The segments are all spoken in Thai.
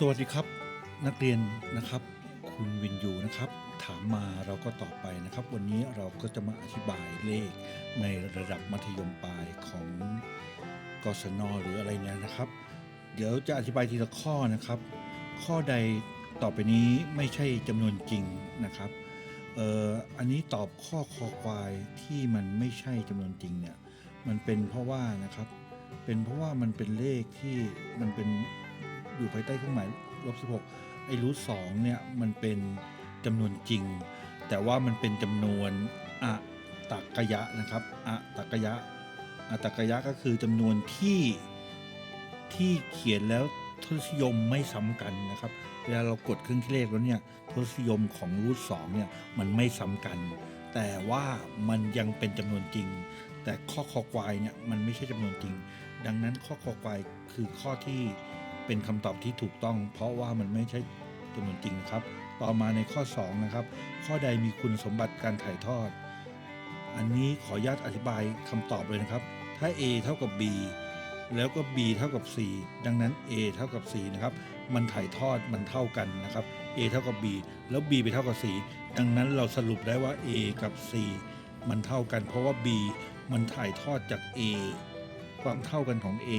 สวัสดีครับนักเรียนนะครับ คุณวินยูนะครับ ถามมาเราก็ตอบไปนะครับ วันนี้เราก็จะมาอธิบายเลขในระดับมัธยมปลายของกศนหรืออะไรเนี่ยนะครับ เดี๋ยวจะอธิบายทีละข้อนะครับ ข้อใดต่อไปนี้ไม่ใช่จำนวนจริงนะครับเอ่ออันนี้ตอบข้อคอควายที่มันไม่ใช่จำนวนจริงเนี่ยมันเป็นเพราะว่านะครับ เป็นเพราะว่ามันเป็นเลขที่มันเป็น อยู่ภายใต้เครื่องหมายลบ16ไอ้รูทสองเนี่ยมันเป็นจำนวนจริง แต่ว่ามันเป็นจำนวนอะตักกยะนะครับอะตักกยะอะตักกยะก็คือจำนวนที่ที่เขียนแล้วทศนิยมไม่ซ้ำกันนะครับเวลาเรากดเครื่องคิดเลขแล้วเนี่ยทศนิยมของรูทสองเนี่ยมันไม่ซ้ำกัน แต่ว่ามันยังเป็นจำนวนจริง แต่ข้อคอควายเนี่ยมันไม่ใช่จำนวนจริง ดังนั้นข้อคอควายคือข้อที่ เป็นคำตอบที่ถูกต้อง เพราะว่ามันไม่ใช่จำนวนจริงนะครับ ต่อมาในข้อ 2 นะครับ ข้อใดมีคุณสมบัติการถ่ายทอด อันนี้ขออนุญาตอธิบายคำตอบเลยนะครับ ถ้า A เท่ากับ B แล้วก็ B เท่ากับ C ดังนั้น A เท่ากับ C นะครับ มันถ่ายทอดมันเท่ากันนะครับ A เท่ากับ B แล้ว B ไปเท่ากับ C ดังนั้นเราสรุปได้ว่า A กับ C มันเท่ากัน เพราะว่า B มันถ่ายทอดจาก A ความเท่ากันของ A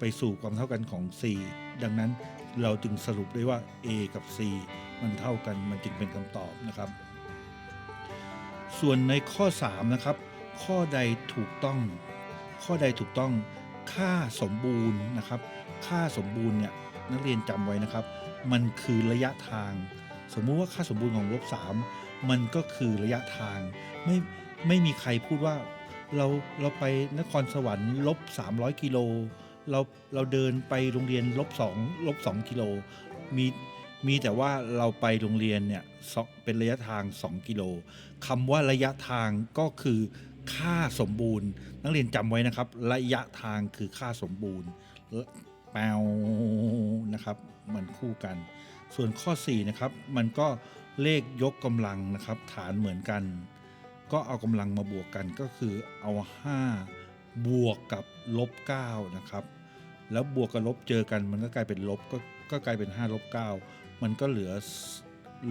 ไปสู่ความเท่ากันของ C ดังนั้นเราจึงสรุปได้ว่า A กับ C มันเท่ากันมันจึงเป็นคำตอบนะครับ ส่วนในข้อ 3 นะครับ ข้อใดถูกต้อง ข้อใดถูกต้องค่าสมบูรณ์นะครับ ค่าสมบูรณ์เนี่ยนักเรียนจำไว้นะครับ มันคือระยะทาง สมมุติว่าค่าสมบูรณ์ของลบ3มันก็คือระยะทาง ไม่ไม่มีใครพูดว่าเราเราไปนครสวรรค์ลบ300กิโล เราเราเดินไปโรงเรียนลบ2ลบ2กิโลมีมีแต่ว่าเราไปโรงเรียนเนี่ยสองเป็นระยะทาง 2 กิโลคำว่าระยะทางก็คือค่าสมบูรณ์ นักเรียนจำไว้นะครับ ระยะทางคือค่าสมบูรณ์แปวนะครับ มันคู่กัน ส่วนข้อ 4 นะครับ มันก็เลขยกกำลังนะครับ ฐานเหมือนกัน ก็เอากำลังมาบวกกันก็คือเอา 5 บวกกับลบ9นะครับ แล้วบวกกับลบเจอกันมันก็กลายเป็นลบก็ก็กลายเป็น5ลบ9มันก็เหลือ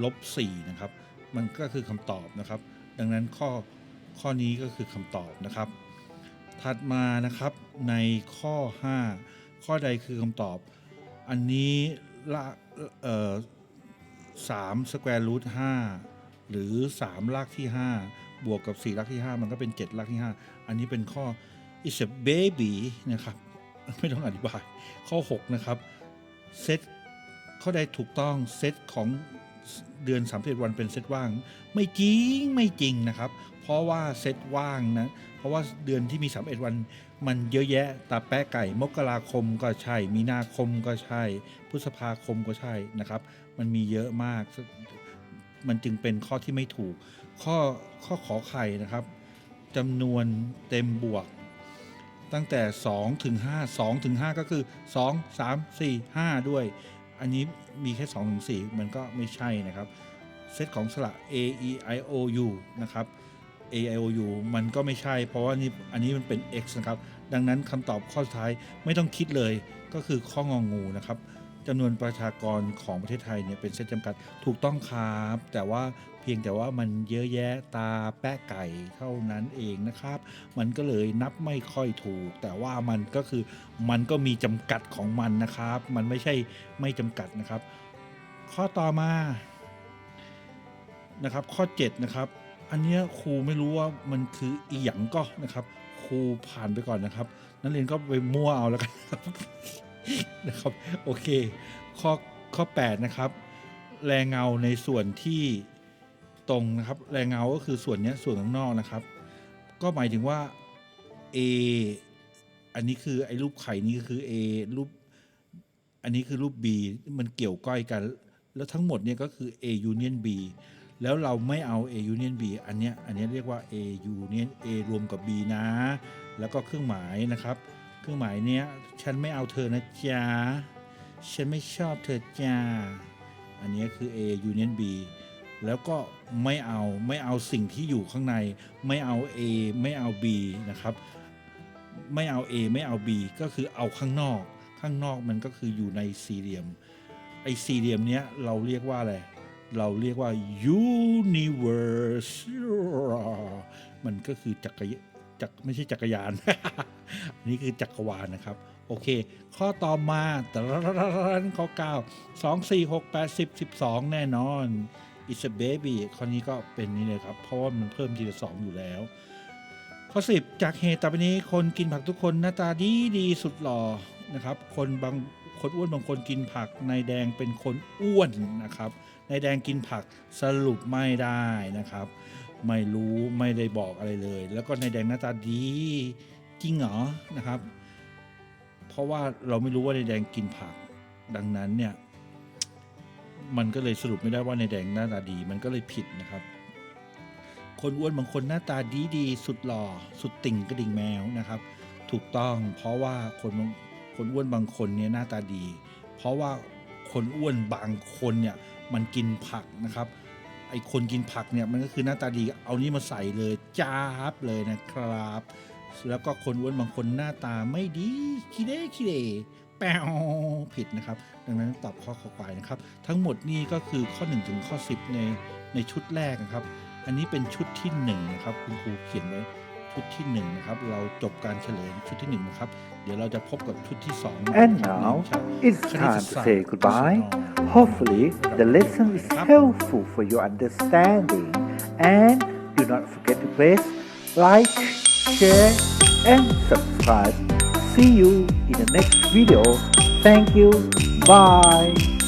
ลบ4นะครับ มันก็คือคำตอบนะครับ ดังนั้นข้อข้อนี้ก็คือคำตอบนะครับ ถัดมานะครับในข้อ 5 ข้อใดคือคำตอบ อันนี้ละเอ่อสามสแควร์รูทห้าหรือ 3 รากที่ 5 บวกกับ 4 รากที่ 5 มันก็เป็น 7 รากที่ 5 อันนี้เป็นข้อ is a baby นะครับ ไม่ต้องอธิบาย ข้อ 6 นะครับ เซตข้อใดถูกต้อง เซตของเดือน31วันเป็นเซตว่าง ไม่จริงไม่จริงนะครับ เพราะว่าเซตว่างนะ เพราะว่าเดือนที่มี31วัน มันเยอะแยะ ตาแปะไก่ มกราคมก็ใช่ มีนาคมก็ใช่ พฤษภาคมก็ใช่นะครับ มันมีเยอะมาก มันจึงเป็นข้อที่ไม่ถูก ข้อข้อขอไข่นะครับจำนวนเต็มบวก ตั้งแต่2ถึง5 2ถึง5ก็คือ 2 3 4 5 ด้วย อันนี้มีแค่2ถึง4มันก็ไม่ใช่นะครับ เซตของสระ A E I O U นะครับ A I O U มันก็ไม่ใช่ เพราะว่านี่อันนี้มันเป็น X นะครับ ดังนั้นคำตอบข้อสุดท้ายไม่ต้องคิดเลยก็คือข้ององูนะครับจำนวนประชากรของประเทศไทยเนี่ยเป็นเซตจำกัดถูกต้องครับ แต่ว่า พียงแต่ว่ามันเยอะแยะตาแปะไก่เท่านั้นเองนะครับ มันก็เลยนับไม่ค่อยถูก แต่ว่ามันก็คือมันก็มีจำกัดของมันนะครับ มันไม่ใช่ไม่จำกัดนะครับ ข้อต่อมานะครับ ข้อ7นะครับอันเนี้ยครูไม่รู้ว่ามันคืออีหยังก็นะครับ ครูผ่านไปก่อนนะครับ นักเรียนก็ไปมั่วเอาแล้วกันครับนะครับโอเคข้อข้อ 8 นะครับ แรงเงาในส่วนที่ ตรงนะครับ แรงเงาก็คือส่วนนี้ส่วนข้างนอกนะครับ ก็หมายถึงว่า A อันนี้คือไอ้รูปไข่นี้คือ A รูป อันนี้คือรูป B มันเกี่ยวก้อยกัน แล้วทั้งหมดเนี่ยก็คือ A union B แล้วเราไม่เอา A union B อันเนี้ยอันนี้เรียกว่า A union A รวมกับ B นะ แล้วก็เครื่องหมายนะครับ เครื่องหมายเนี้ยฉันไม่เอาเธอนะจ๊ะฉันไม่ชอบเธอจ้าอันนี้คือ A union B แล้วก็ไม่เอาไม่เอาสิ่งที่อยู่ข้างใน ไม่เอา A ไม่เอา B นะครับ ไม่เอา A ไม่เอา B ก็คือเอาข้างนอก ข้างนอกมันก็คืออยู่ในสี่เหลี่ยมไอ้สี่เหลี่ยมเนี้ยเราเรียกว่าอะไรเราเรียกว่า universe มันก็คือจักรยจักรไม่ใช่จักรยาน อันนี้คือจักรวาลนะครับ โอเค ข้อต่อมาแตะรันข้อ9 2 4 6 8 10 12 แน่นอน it's a baby ข้อนี้ก็เป็นนี่เลยครับ เพราะว่ามันเพิ่มทีละสองอยู่แล้ว ข้อ 10 จากเหตุต่อไปนี้คนกินผักทุกคนหน้าตาดีดีสุดหล่อนะครับ คนบางคนอ้วนบางคนกินผักนายแดงเป็นคนอ้วนนะครับนายแดงกินผักสรุปไม่ได้นะครับ ไม่รู้ไม่ได้บอกอะไรเลย แล้วก็นายแดงหน้าตาดีจริงเหรอนะครับ เพราะว่าเราไม่รู้ว่านายแดงกินผัก ดังนั้นเนี่ย มันก็เลยสรุปไม่ได้ว่านายแดงหน้าตาดี มันก็เลยผิดนะครับ คนอ้วนบางคนหน้าตาดีดีสุดหล่อสุดติ่งกระดิ่งแมวนะครับ ถูกต้องเพราะว่าคนบางคนอ้วนบางคนเนี่ยหน้าตาดี เพราะว่าคนอ้วนบางคนเนี่ยมันกินผักนะครับไอคนกินผักเนี่ยมันก็คือหน้าตาดีเอานี่มาใส่เลยจ้าบเลยนะครับ แล้วก็คนอ้วนบางคนหน้าตาไม่ดีขี้เด้ขี้เด แปวผิดนะครับ ดังนั้นตอบข้อขอควายนะครับ ทั้งหมดนี่ก็คือข้อ 1 ถึงข้อ 10 ในในชุดแรกนะครับ อันนี้เป็นชุดที่1นะครับคุณครูเขียนไว้ชุดที่1นะครับ เราจบการเฉลยชุดที่1นะครับ เดี๋ยวเราจะพบกับชุดที่ 2 And now it's time to say goodbye. Hopefully, the lesson is helpful for your understanding. And do not forget to press like, share, and subscribe. See you in the next video. Thank you. Bye.